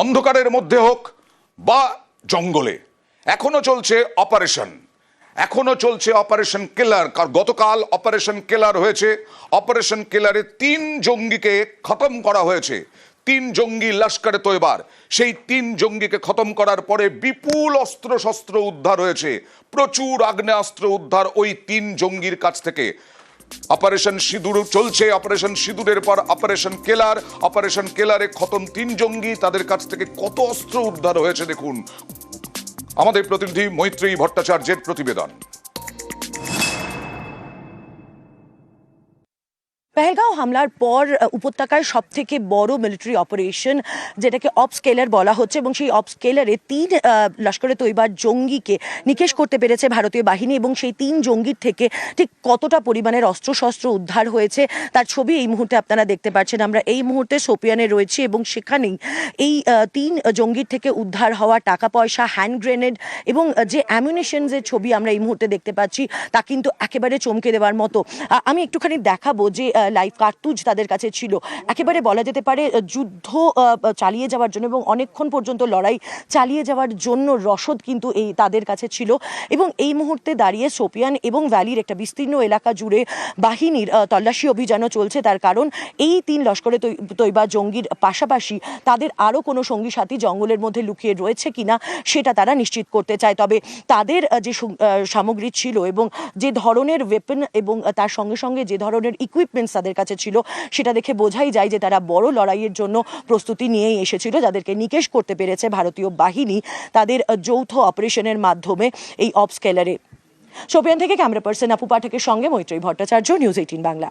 অন্ধকারের মধ্যে হোক বা জঙ্গলে, এখনও চলছে অপারেশন। এখনও চলছে অপারেশন কিলার গতকাল অপারেশন কিলার হয়েছে। অপারেশন কিলারে তিন জঙ্গিকে খতম করা হয়েছে। তিন জঙ্গি লস্করে তৈবার সেই তিন জঙ্গিকে খতম করার পরে বিপুল অস্ত্র শস্ত্র উদ্ধার হয়েছে। প্রচুর আগ্নেয়াস্ত্র উদ্ধার ওই তিন জঙ্গির কাছ থেকে। অপারেশন সিঁদুর চলছে, অপারেশন সিঁদুরের পর অপারেশন কেলার, অপারেশন কেলারে খতম তিন জঙ্গি, তাদের কাছ থেকে কত অস্ত্র উদ্ধার হয়েছে দেখুন। আমাদের প্রতিনিধি মৈত্রী ভট্টাচার্যের প্রতিবেদন। পেহেলগাঁও হামলার পর আহ, উপত্যকার সব থেকে বড় মিলিটারি অপারেশন যেটাকে অপস্কেলার বলা হচ্ছে এবং সেই অপস্কেলারে তিন লস্করে তৈবার জঙ্গিকে নিকেশ করতে পেরেছে ভারতীয় বাহিনী এবং সেই তিন জঙ্গির থেকে ঠিক কতটা পরিমাণের অস্ত্রশস্ত্র উদ্ধার হয়েছে তার ছবি এই মুহূর্তে আপনারা দেখতে পাচ্ছেন। আমরা এই মুহূর্তে সোপিয়ানে রয়েছি এবং সেখানেই এই তিন জঙ্গির থেকে উদ্ধার হওয়া টাকা পয়সা হ্যান্ড গ্রেনেড এবং যে অ্যামিউনেশন যে ছবি আমরা এই মুহূর্তে দেখতে পাচ্ছি তা কিন্তু একেবারে চমকে দেওয়ার মতো। আমি একটুখানি দেখাবো যে লাইভ কার্তুজ তাদের কাছে ছিল। একেবারে বলা যেতে পারে যুদ্ধ চালিয়ে যাওয়ার জন্য এবং অনেকক্ষণ পর্যন্ত লড়াই চালিয়ে যাওয়ার জন্য রসদ কিন্তু এই তাদের কাছে ছিল। এবং এই মুহূর্তে দাঁড়িয়ে সোপিয়ান এবং ভ্যালির একটা বিস্তীর্ণ এলাকা জুড়ে বাহিনীর তল্লাশি অভিযানও চলছে। তার কারণ, এই তিন লস্করে তৈবা জঙ্গির পাশাপাশি তাদের আরও কোনো সঙ্গী সাথী জঙ্গলের মধ্যে লুকিয়ে রয়েছে কিনা সেটা তারা নিশ্চিত করতে চায়। তবে তাদের যে সামগ্রী ছিল এবং যে ধরনের ওয়েপন এবং তার সঙ্গে সঙ্গে যে ধরনের ইকুইপমেন্টস তাদের কাছে ছিল। সেটা দেখে বোঝাই যায় যে তারা বড় লড়াইয়ের জন্য প্রস্তুতি নিয়েই এসেছিল, যাদেরকে নিকেশ করতে পেরেছে ভারতীয় বাহিনী তাদের যৌথ অপারেশনের মাধ্যমে এই অপস্কেলারে সোপিয়ান থেকে ক্যামেরা পার্সন আপু পাঠকের সঙ্গে মৈত্রী ভট্টাচার্য, নিউজ এইটিন বাংলা।